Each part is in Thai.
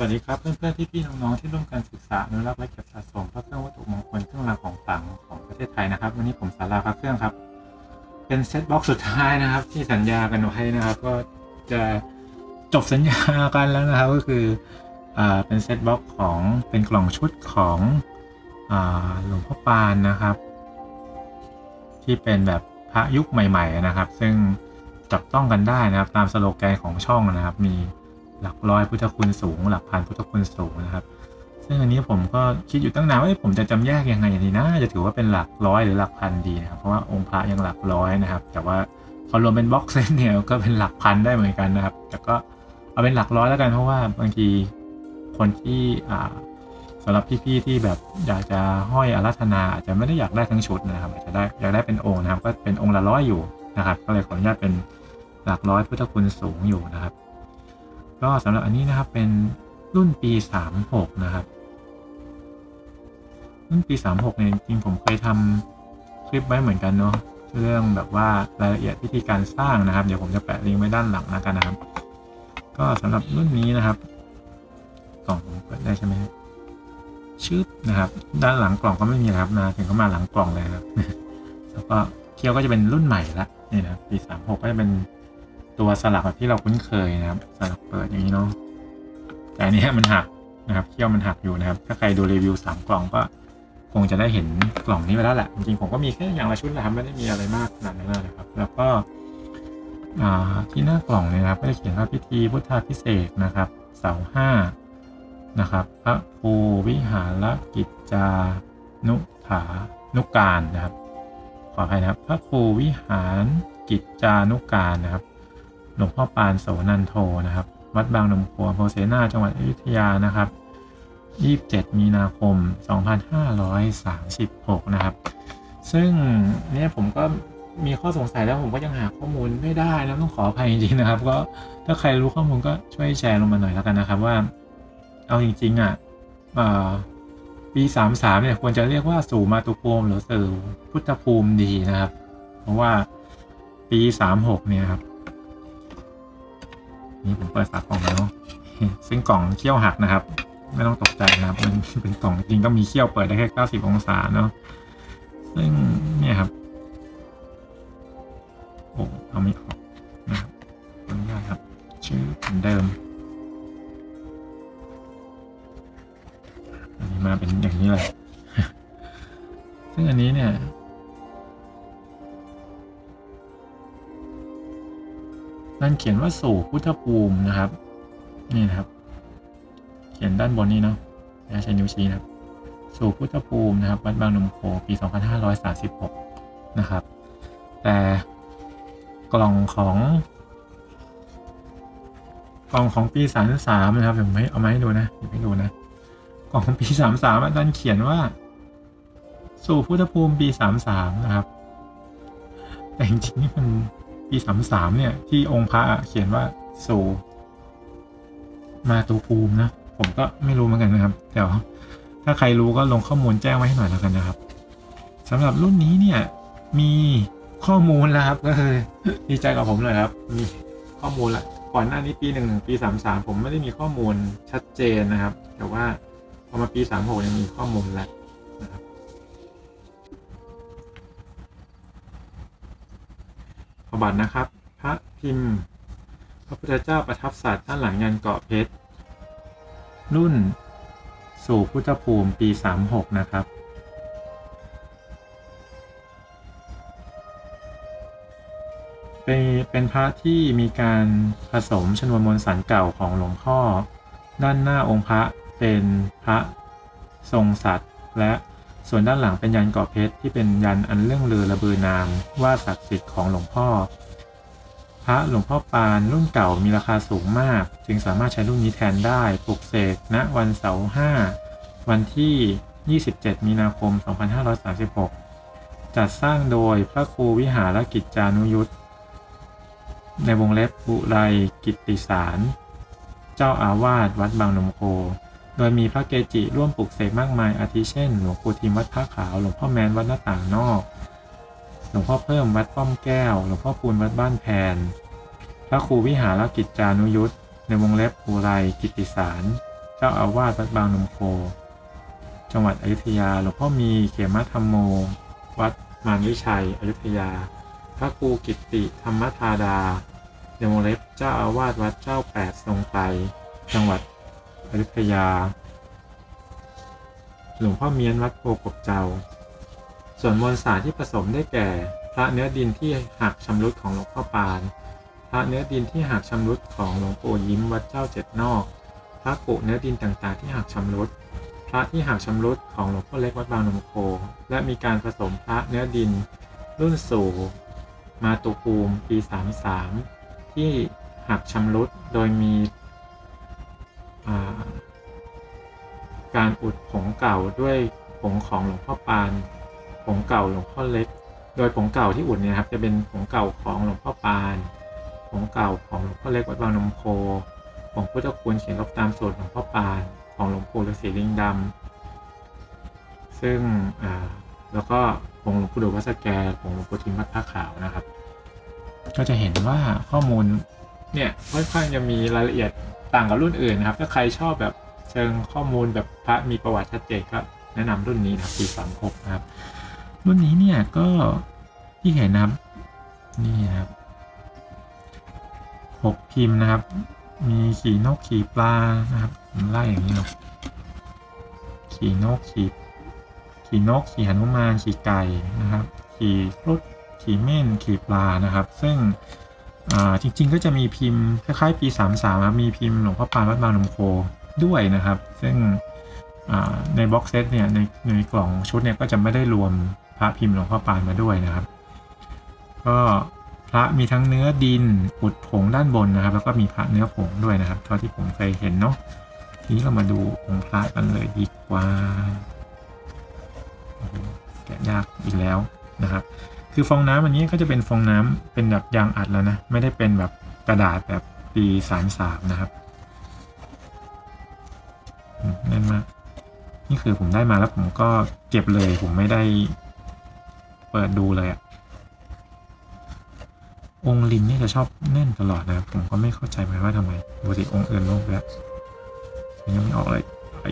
สวัสดีครับเพื่อนๆพี่ๆน้องๆที่ร่วมกันศึกษาอนุรักษ์และเก็บสะสมพระเครื่องวัตถุมงคลเครื่องรางของขลังของประเทศไทยนะครับ วันนี้ผมสาราพระเครื่องครับ เป็นเซตบ็อกสุดท้ายนะครับ ที่สัญญากันไว้นะครับ ก็จะจบสัญญากันแล้วนะครับ ก็คืออเป็นเซตบ็อกของเป็นกล่องชุดของอหลวงพ่อปานนะครับ ที่เป็นแบบพระยุคใหม่ ๆ นะครับ ซึ่งจับต้องกันได้นะครับ ตามสโลแกนของช่องนะครับมี หลักร้อยพุทธคุณสูง หลักพันพุทธคุณสูงนะครับ ซึ่งอันนี้ผมก็คิดอยู่ตั้งนานว่าผมจะจำแยกยังไงดีนะจะถือว่าเป็นหลักร้อยหรือหลักพันดีนะครับเพราะว่าองค์พระยังหลักร้อยนะครับ แต่ว่าพอรวมเป็นบ็อกเซตเนี่ยก็เป็นหลักพันได้เหมือนกันนะครับ แต่ก็เอาเป็นหลักร้อยแล้วกันเพราะว่าบางทีคนที่อ่าสำหรับพี่ๆที่แบบอยากจะห้อยอารัธนาอาจจะไม่ได้อยากได้ทั้งชุดนะครับอาจจะได้อยากได้เป็นองค์นะครับ ก็เป็นองค์ละร้อยอยู่นะครับ ก็เลยขออนุญาตเป็นหลักร้อยพุทธคุณสูงอยู่นะครับ ก็สำหรับอันนี้นะครับเป็นรุ่นปี 36 นะครับ รุ่นปี 36 เนี่ยจริงผมเคยทำคลิปไว้เหมือนกันเนาะเรื่องแบบว่ารายละเอียดวิธีการสร้างนะครับ เดี๋ยวผมจะแปะลิงก์ไว้ด้านหลังแล้วกันนะครับ ก็สำหรับรุ่นนี้นะครับ กล่องผมเปิดได้ใช่ไหมชึบนะครับ ด้านหลังกล่องก็ไม่มีนะครับนะถึงเข้ามาหลังกล่องเลยครับแล้วก็เคียวก็จะเป็นรุ่นใหม่ละนี่นะปี 36 ก็จะเป็นตัวสลักแบบที่เราคุ้นเคยนะครับสลัก เปิดอย่างนี้เนาะแต่อันนี้มันหักนะครับเคียวมันหักอยู่นะครับ ถ้าใครดูรีวิวสามกล่องก็คงจะได้เห็นกล่องนี้ไปแล้วแหละ จริงๆผมก็มีแค่อย่างละชุดนะครับไม่ได้มีอะไรมากขนาดนั้นนะครับ แล้วก็ที่หน้ากล่องเนี่ยนะครับก็จะเขียนว่าพิธีพุทธาพิเศษนะครับ เสาห้านะครับพระภูวิหารกิจจานุถานุการนะครับ ขออภัยนะครับพระภูวิหารกิจจานุการนะครับ หลวงพ่อปานโสนันโทนะครับ วัดบางนมโคอำเภอเสนาจังหวัดอยุธยานะครับ 27 มีนาคม 2536 นะครับ ซึ่งเนี่ยผมก็มีข้อสงสัยแล้วผมก็ยังหาข้อมูลไม่ได้นะต้องขออภัยจริงๆนะครับ ก็ถ้าใครรู้ข้อมูลก็ช่วยแชร์ลงมาหน่อยแล้วกันนะครับว่า เอาจริงๆอะปีสามสามเนี่ยควรจะเรียกว่าสู่มาตุภูมิหรือสู่พุทธภูมิดีนะครับ เพราะว่าปีสามหกเนี่ยครับ นี่ผมเปิดฝากล่องแล้วซึ่งกล่องเขี้ยวหักนะครับ ไม่ต้องตกใจนะครับมันเป็นกล่องจริงก็มีเขี้ยวเปิดได้แค่ 90 องศาเนาะซึ่งเนี่ยครับโอ้เอาไม่ออกนะครับขออนุญาตครับชื่อเหมือนเดิมอันนี้มาเป็นอย่างนี้เลยซึ่งอันนี้เนี่ย นั่นเขียนว่าสู่พุทธภูมินะครับ นี่นะครับ เขียนด้านบนนี้เนาะใช้นิ้วชี้นะครับ สู่พุทธภูมินะครับวัดบางนมโคปี 2536 นะครับ แต่กล่องของ กล่องของปี33นะครับผมไม่เอามาให้ดูนะเดี๋ยวให้ดูนะกล่องของปี33อาจารย์เขียนว่า สู่พุทธภูมิปี33นะครับ แต่จริงๆนี่ มันปี33เนี่ย ที่องค์พระเขียนว่าสู่มาตุภูมินะ ผมก็ไม่รู้เหมือนกันนะครับ เดี๋ยว ถ้าใครรู้ก็ลงข้อมูลแจ้งไว้ให้หน่อยแล้วกันนะครับสำหรับรุ่นนี้เนี่ย มีข้อมูลแล้วครับก็คือดีใจกับผมเลยครับ มีข้อมูลละก่อนหน้านี้ปีหนึ่งหนึ่งปีสามสามผมไม่ได้มีข้อมูลชัดเจนนะครับ แต่ว่าพอมาปีสามหกยังมีข้อมูลแล้ว ประวัตินะครับ พระพิมพ์ พระพุทธเจ้าประทับสัตว์ด้านหลังยันเกาะเพชร รุ่นสู่พุทธภูมิปี 36 นะครับ เป็นเป็นพระที่มีการผสมชนวนมวลสารเก่าของหลวงพ่อ ด้านหน้าองค์พระเป็นพระทรงสัตว์และ ส่วนด้านหลังเป็นยันเกาะเพชรที่เป็นยันอันเรื่องลือระบือนามว่าศักดิ์สิทธิ์ของหลวงพ่อ พระหลวงพ่อปานรุ่นเก่ามีราคาสูงมาก จึงสามารถใช้รุ่นนี้แทนได้ปลุกเสกณวันเสาร์5วันที่ 27 มีนาคม 2536 จัดสร้างโดยพระครูวิหารกิจจานุยุทธในวงเล็บบุไรกิตติสาร เจ้าอาวาสวัดบางนมโค โดยมีพระเกจิร่วมปลุกเสกมากมายอาทิเช่น หลวงปู่ทิมวัดพระขาว หลวงพ่อแมนวัดหน้าต่างนอก หลวงพ่อเพิ่มวัดป้อมแก้ว หลวงพ่อปูนวัดบ้านแพน พระครูวิหารกิจจานุยุทธในวงเล็บปูไรกิติสาร เจ้าอาวาสวัดบางนมโค จังหวัดอยุธยา หลวงพ่อมีเขมธรรมโม วัดมารวิชัยอยุธยา พระครูกิตติธรรมธาดาเดโมเล็บเจ้าอาวาสวัดเจ้าแปดทรงไตรจังหวัด อยุธยา หลวงพ่อเมียนวัดโพกบเจ้า ส่วนมวลสารที่ผสมได้แก่ พระเนื้อดินที่หักชำรุดของหลวงพ่อปาน พระเนื้อดินที่หักชำรุดของหลวงปู่ยิ้มวัดเจ้าเจ็ดนอก พระกุเนื้อดินต่างๆ ที่หักชำรุด พระที่หักชำรุดของหลวงพ่อเล็กวัดบางนมโค และมีการผสมพระเนื้อดิน รุ่นสู่มาตุภูมิปี 33 ที่หักชำรุดโดยมี การอุดผงเก่าด้วยผงของหลวงพ่อปาน ผงเก่าหลวงพ่อเล็ก โดยผงเก่าที่อุดเนี่ยครับจะเป็นผงเก่าของหลวงพ่อปาน ผงเก่าของหลวงพ่อเล็กวัดบางนมโคผงพุทธคุณเขียนลบตามสูตรหลวงพ่อปานของหลวงปู่ฤาษีลิงดำซึ่งแล้วก็ผงหลวงปู่ดูวัสแกผงหลวงปู่ทิมวัดผ้าขาวนะครับ ก็จะเห็นว่าข้อมูลเนี่ยค่อนข้างจะมีรายละเอียด ต่างกับรุ่นอื่นนะครับ ถ้าใครชอบแบบเชิงข้อมูลแบบพระมีประวัติชัดเจนก็แนะนำรุ่นนี้นะครับปีสามหกนะครับ รุ่นนี้เนี่ยก็ที่เห็นนะครับนี่นะครับหกพิมพ์นะครับ มีขี่นกขี่ปลานะครับไล่อย่างนี้เนาะขี่นกขี่ขี่นกขี่หนุมานขี่ไก่นะครับ ขี่ครุฑขี่เม่นขี่ปลานะครับ ซึ่ง อ่าจริงๆก็จะมีพิมพ์คล้ายๆปี 33ครับมีพิมพ์หลวงพ่อปานวัดบางนมโคด้วยนะครับ ซึ่งในบ็อกเซตเนี่ยในในกล่องชุดเนี่ยก็จะไม่ได้รวมพระพิมพ์หลวงพ่อปานมาด้วยนะครับ ก็พระมีทั้งเนื้อดินอุดผงด้านบนนะครับ แล้วก็มีพระเนื้อผงด้วยนะครับเท่าที่ผมเคยเห็นเนาะทีนี้เรามาดูองค์พระกันเลยดีกว่าแกะยากอีกแล้วนะครับ คือฟองน้ำอันนี้ก็จะเป็นฟองน้ำเป็นแบบยางอัดแล้วนะ ไม่ได้เป็นแบบกระดาษแบบปีสามสามนะครับแน่นมาก นี่คือผมได้มาแล้วผมก็เก็บเลย ผมไม่ได้เปิดดูเลยอะองลิงนี่จะชอบแน่นตลอดนะ ผมก็ไม่เข้าใจเหมือนว่าทำไมปกติองค์อื่นโลกแล้วยังไม่ออกเลยไอ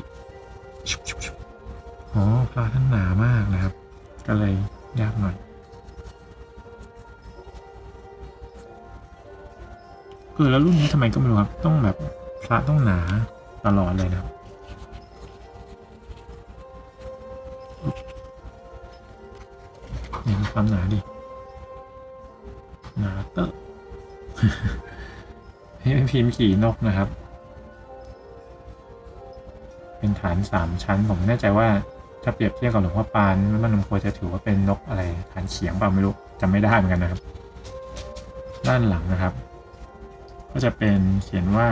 อ๋อพระท่านหนามากนะครับ ก็เลยยากหน่อย เออแล้วรุ่นนี้ทำไมก็ไม่รู้ครับ ต้องแบบพระต้องหนาตลอดเลยนะเนี่ยความหนาดิหนาเตอะนี่เป็นพิมพ์ขี่นกนะครับ เป็นฐานสามชั้น ผมไม่แน่ใจว่าถ้าเปรียบเทียบกับหลวงพ่อปานมันนมโคจะถือว่าเป็นนกอะไรฐานเฉียงเปล่าไม่รู้จำไม่ได้เหมือนกันนะครับ ด้านหลังนะครับ ก็จะเป็นเขียนว่า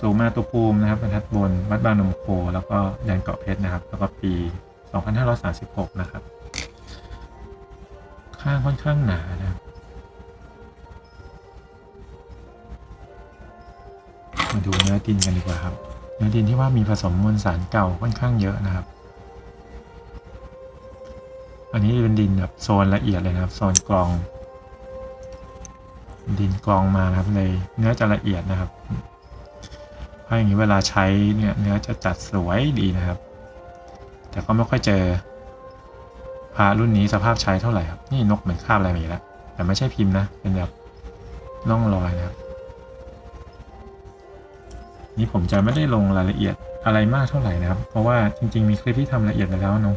สูมาตุภูมินะครับบรรทัดบนวัดบางนมโคแล้วก็ยันเกาะเพชรนะครับ แล้วก็ปี 2536 นะครับ ข้างค่อนข้างหนานะครับมาดูเนื้อดินกันดีกว่าครับ เนื้อดินที่ว่ามีผสมมวลสารเก่าค่อนข้างเยอะนะครับ อันนี้เป็นดินแบบโซนละเอียดเลยนะครับ โซนกรอง ดินกรองมานะครับเลยเนื้อจะละเอียดนะครับเพราะอย่างนี้เวลาใช้เนี่ยเนื้อจะจัดสวยดีนะครับ แต่ก็ไม่ค่อยเจอพารุ่นนี้สภาพใช้เท่าไหร่ครับนี่นกเหมือนคาบอะไรมาอีกแล้วแต่ไม่ใช่พิมพ์นะเป็นแบบร่องรอยนะครับ นี่ผมจะไม่ได้ลงรายละเอียดอะไรมากเท่าไหร่นะครับ เพราะว่าจริง ๆ มีคลิปที่ทำละเอียดไปแล้วเนาะ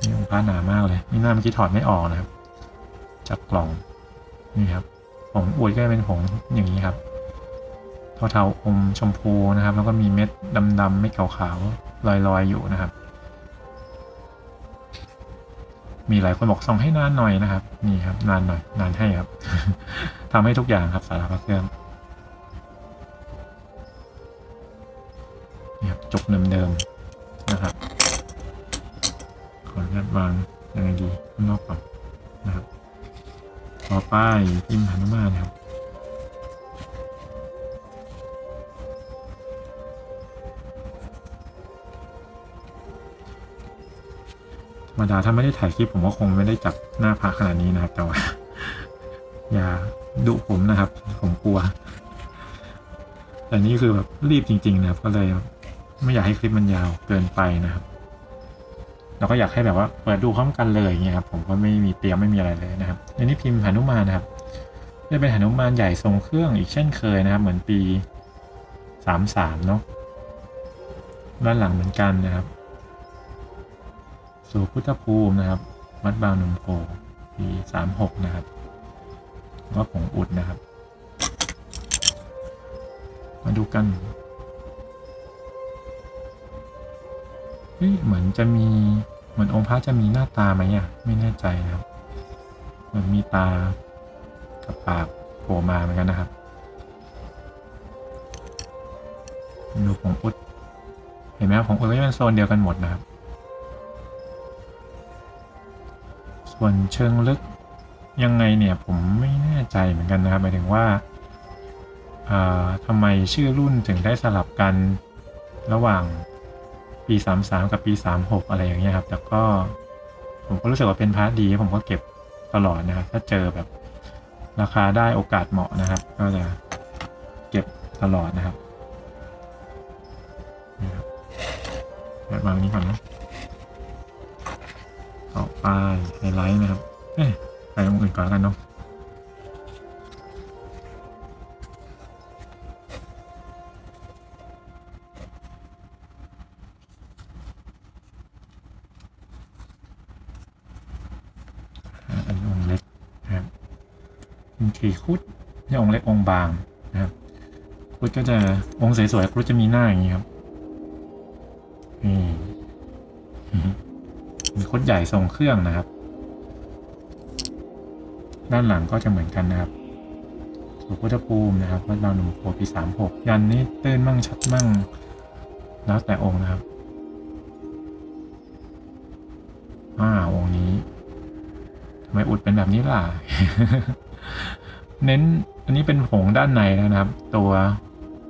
นี่องค์พระหนามากเลยนี่หน้าเมื่อกี้ถอดไม่ออกนะครับจากกล่อง นี่ครับผงอวยก็จะเป็นผงอย่างนี้ครับเทาๆอมชมพูนะครับ แล้วก็มีเม็ดดำๆเม็ดขาวๆลอยๆอยู่นะครับ มีหลายคนบอกส่องให้นานหน่อยนะครับ นี่ครับ นานหน่อย นานให้ครับทำให้ทุกอย่างครับสาระพระเครื่องนี่ครับจกเดิมๆนะครับขออนุญาตวางยังไงดีข้างนอกก่อนนะครับ ต่อไปพิมพ์หนุมานครับธรรมดาถ้าไม่ได้ถ่ายคลิปผมก็คงไม่ได้จับหน้าพระขนาดนี้นะครับ แต่ว่า อย่าดุผมนะครับ ผมกลัว แต่แต่นี่คือแบบรีบจริง ๆ นะครับ ก็เลยไม่อยากให้คลิปมันยาวเกินไปนะครับ เราก็อยากให้แบบว่าเปิดดูพร้อมกันเลยอย่างเงี้ยครับผมก็ไม่มีเตรียมไม่มีอะไรเลยนะครับในนี้พิมพ์หนุมานนะครับจะเป็นหนุมานใหญ่ทรงเครื่องอีกเช่นเคยนะครับ เหมือนปีสามสามเนาะด้านหลังเหมือนกันนะครับ สู่พุทธภูมินะครับ วัดบางนมโพปีสามหกนะครับวก็ผงอุดนะครับ มาดูกันเฮ้ยเหมือนจะมี เหมือนองค์พระจะมีหน้าตาไหมอะไม่แน่ใจนะครับเหมือนมีตากับปากโผล่มาเหมือนกันนะครับดูผงอุดเห็นไหมครับผงอุดก็จะเป็นโซนเดียวกันหมดนะครับ ส่วนเชิงลึกยังไงเนี่ยผมไม่แน่ใจเหมือนกันนะครับหมายถึงว่าทำไมชื่อรุ่นถึงได้สลับกันระหว่าง ปี 33 กับปี 36 อะไรอย่างเงี้ยครับ แต่ก็ผมก็รู้สึกว่าเป็นพาร์ทดีผมก็เก็บตลอดนะครับ ถ้าเจอแบบราคาได้โอกาสเหมาะนะครับ ก็จะเก็บตลอดนะครับนี่ครับววางนี้ก่อนนะต่อไปไฮไลท์นะครับ เอ้ยไปตรงอื่นก่อนแล้วกันเนาะ ขีคุดนี่องค์เล็กองค์บางนะครับคุดก็จะองค์สวยๆคุดจะมีหน้าอย่างนี้ครับนี่มีคุดใหญ่ทรงเครื่องนะครับ ด้านหลังก็จะเหมือนกันนะครับสุพุทธภูมินะครับวัดบางหนุ่มโพปีสามหกยันนี้ตื้นมั่งชัดมั่งแล้วแต่องค์นะครับอ่าองค์นี้ทำไมอุดเป็นแบบนี้ล่ะ เน้นอันนี้เป็นผงด้านในแล้วนะครับ ตัว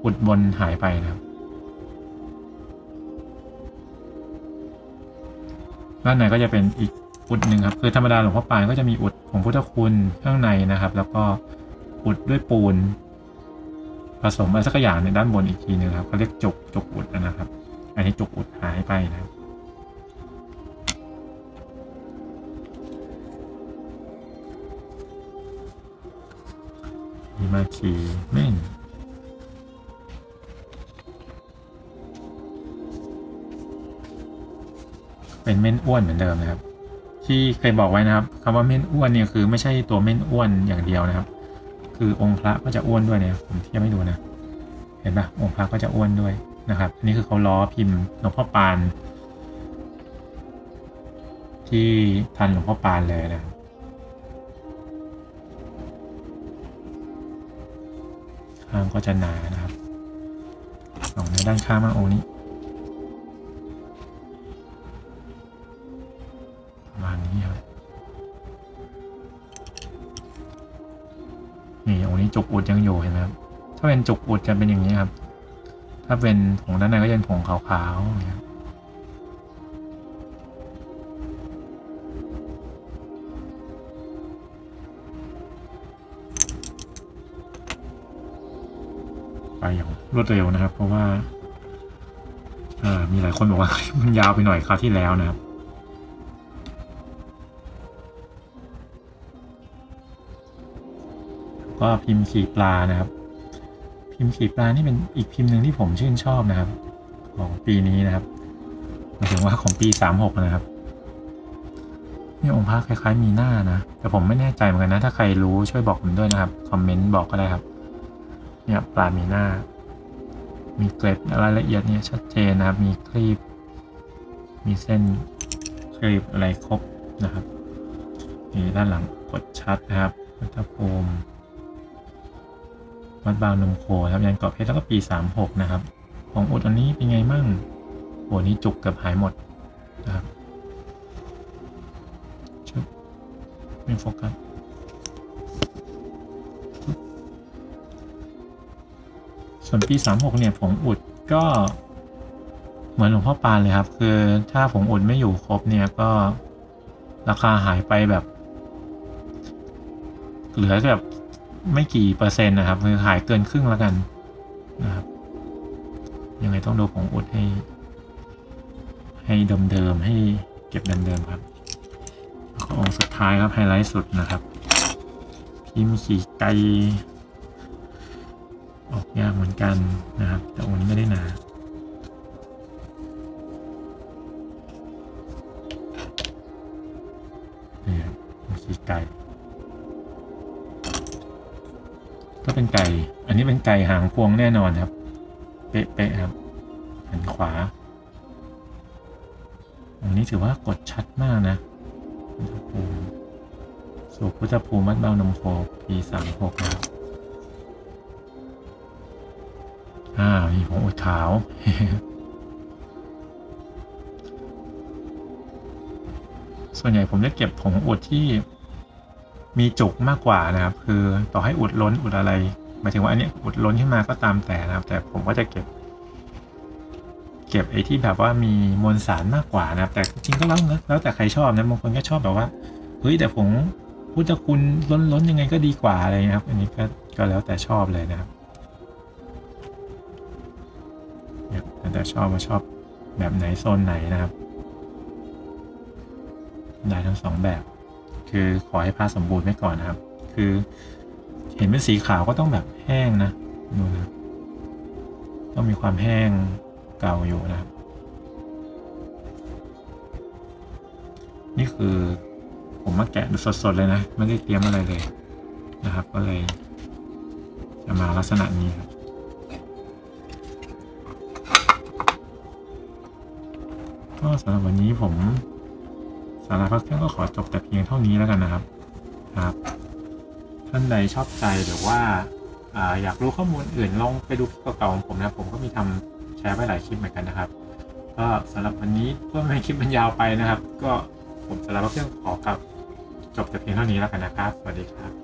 อุดบนหายไปนะครับ ด้านในก็จะเป็นอีกอุดหนึ่งครับ คือธรรมดาหลวงพ่อปานก็จะมีอุดของพุทธคุณข้างในนะครับ แล้วก็อุดด้วยปูน ผสมอะไรสักอย่างในด้านบนอีกทีหนึงครับเขาเรียกจกจกอุดนะครับ อันนี้จกอุดหายไปนะครับ มาคีเม่นเป็นเม่นอ้วนเหมือนเดิมนะครับ ที่เคยบอกไว้นะครับคำว่าเม่นอ้วนเนี่ยคือไม่ใช่ตัวเม่นอ้วนอย่างเดียวนะครับ คือองค์พระก็จะอ้วนด้วยเนี่ยผมเทียบให้ดูนะ เห็นปะองค์พระก็จะอ้วนด้วยนะครับ อันนี้คือเขาล้อพิมพ์หลวงพ่อปาน ที่ทันหลวงพ่อปานเลยนะครับ ข้างก็จะหนานะครับสองในด้านข้างมาองนี้ประมาณนี้ครับนี่องนี้จุกอุดยังอยู่เห็นไหมครับถ้าเป็นจุกอุดจะเป็นอย่างนี้ครับ ถ้าเป็นผงด้านในก็จะเป็นผงขาวๆอย่างเไปอย่างรวดเร็วนะครับ เพราะว่าเออมีหลายคนบอกว่ามันยาวไปหน่อยคราวที่แล้วนะครับก็พิมพ์ขีปลานะครับ พิมพ์ขีปลานี่เป็นอีกพิมพ์หนึ่งที่ผมชื่นชอบนะครับ ของปีนี้นะครับหมายถึงว่าของปีสามหกนะครับนี่องค์พระคล้ายๆมีหน้านะ แต่ผมไม่แน่ใจเหมือนกันนะ ถ้าใครรู้ช่วยบอกผมด้วยนะครับ คอมเมนต์บอกก็ได้ครับ เนี่ยปลามีหน้า มีเกล็ดรายละเอียดเนี่ยชัดเจนนะครับ มีครีบ มีเส้นครีบอะไรครบนะครับนี่ด้านหลังกดชัดนะครับพุทธภูมิวัดบางนมโคครับยันเกาะเพชรแล้วก็ปี 36 นะครับ ของอุดอันนี้เป็นไงมั่งโหนี้จุกเกือบหายหมดนะครับชุบไม่โฟกัส ส่วนปี 36 เนี่ยผงอุดก็เหมือนหลวงพ่อปานเลยครับ คือถ้าผงอุดไม่อยู่ครบเนี่ยก็ราคาหายไปแบบ เหลือแบบไม่กี่เปอร์เซ็นต์นะครับ คือขายเกินครึ่งแล้วกันนะครับยังไงต้องดูผงอุดให้ ให้เดิมๆให้เก็บเดิมๆครับองค์สุดท้ายครับไฮไลท์สุดนะครับ พิมพ์ขี่ไกออก ยากเหมือนกันนะครับ แต่องค์นี้ไม่ได้หนานี่ครับขี่ไก่ก็เป็นไก่ อันนี้เป็นไก่หางพวงแน่นอนครับ เป๊ะๆครับหันขวาอันนี้ถือว่ากดชัดมากนะพุพุทธภูมิวัดเบานมโคปีสามหกครับ อ้าวนี่ของอุดขาว ส่วนใหญ่ผมจะเก็บผงอุดที่มีจุกมากกว่านะครับ คือต่อให้อุดล้นอุดอะไรหมายถึงว่าอันนี้อุดล้นขึ้นมาก็ตามแต่นะครับ แต่ผมก็จะเก็บ เก็บไอ้ที่แบบว่ามีมวลสารมากกว่านะครับ แต่จริงก็แล้วนะแล้วแต่ใครชอบนะบางคนก็ชอบแบบว่าเฮ้ยแต่ผงพุทธคุณล้นล้นยังไงก็ดีกว่าอะไรนะครับ อันนี้ก็ก็แล้วแต่ชอบเลยนะครับ แล้วแต่ชอบว่าชอบแบบไหนโซนไหนนะครับ ได้ทั้งสองแบบ คือขอให้ผ้าสมบูรณ์ไว้ก่อนนะครับ คือเห็นเป็นสีขาวก็ต้องแบบแห้งนะดูนะต้องมีความแห้งเก่าอยู่นะครับ นี่คือผมมาแกะดูสดๆเลยนะ ไม่ได้เตรียมอะไรเลยนะครับ ก็เลยจะมาลักษณะนี้ครับ ก็สำหรับวันนี้ผมสาระพักเครื่องก็ขอจบแต่เพียงเท่านี้แล้วกันนะครับครับ ท่านใดชอบใจหรือว่าอาอยากรู้ข้อมูลอื่นลองไปดูคลิปเก่าๆของผมนะผมก็มีทำแชร์ไว้หลายคลิปเหมือนกันนะครับ ก็สำหรับวันนี้เพื่อไม่ให้คลิปมันยาวไปนะครับ ก็ผมสาระพักเครื่องขอกับจบแต่เพียงเท่านี้แล้วกันนะครับ สวัสดีครับ